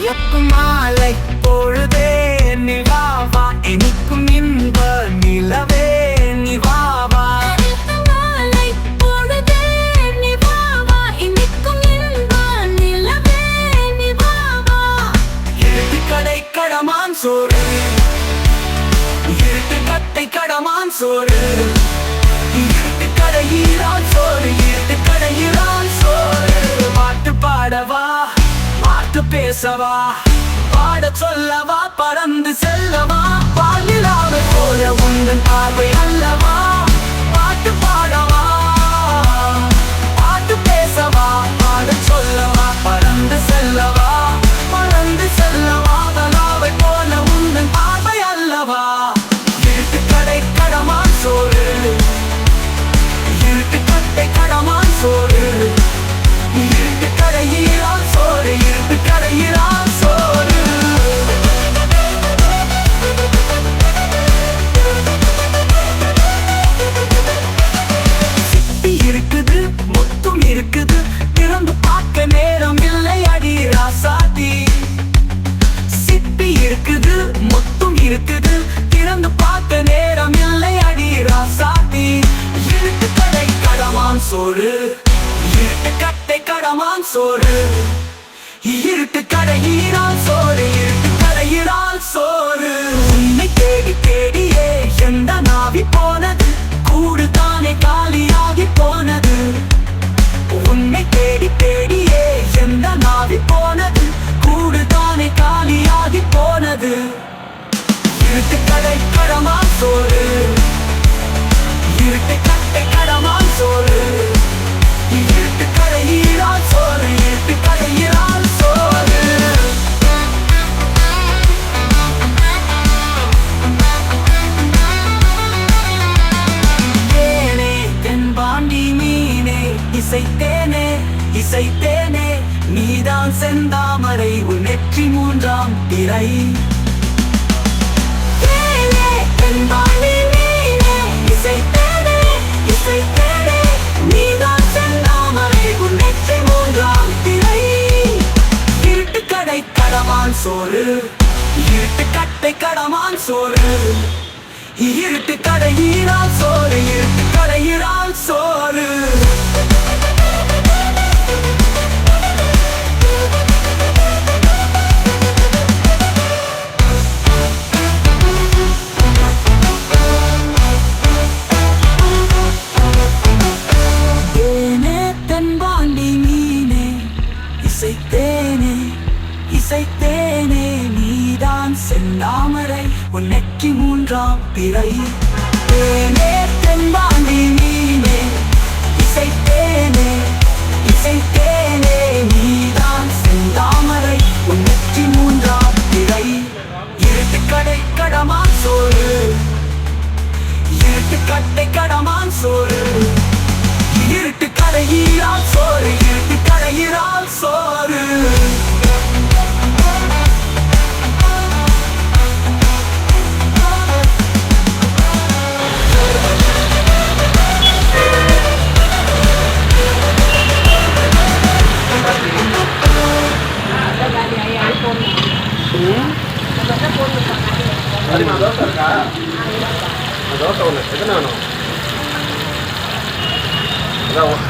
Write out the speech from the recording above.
மயக்கும் மாலை பொழுதே நிவாவா இனிக்கும் இன்ப நிலவே நிவாவா கடமான் சோறு. இருட்டு கட்டை கடமான் சோறு. இருட்டு கடையிலான் சோறு. சொல்லவா பறந்து செல் நேரம் இல்லை அடி ராசாத்தி இருட்டு கடை கடமான் சோறு. இருட்டு கட்டை கடமான் சோறு. இருட்டு கடையிறால் சோறு இருட்டு கடையிறால் சோறு. உன்னை தேடி தேடியே எந்த நாவி போனது? கூடு தானே காலியாகி போனது. உன்னை தேடி தேடியே எந்த நாவி போனது? கூடு தானே காலியாகி போனது. இருட்டு கடை கடமா சோறு. இருட்டு கட்டை கடமான் சோறு. இருட்டு கடையிறால் சோறு இருட்டு கடையிறால் சோறு. தேனே தென்பாண்டி மீனே இசைத்தேனே இசைத்தேனே. நீதான் செந்தாமரை உன் நெற்றி மூன்றாம் திரை. சோறு இருட்டு கட்டை கடமான் சோறு. இருட்டு கடையிறால் சோறு. இருட்டு கடையிறால் சோறு. செந்தாமரை உன் நெற்றி மூன்றாம் பிறை. தேனே தென்பாண்டி நீனே இசைத்தேனே இசைத்தேனே. எத்தனை வேணும் அதான்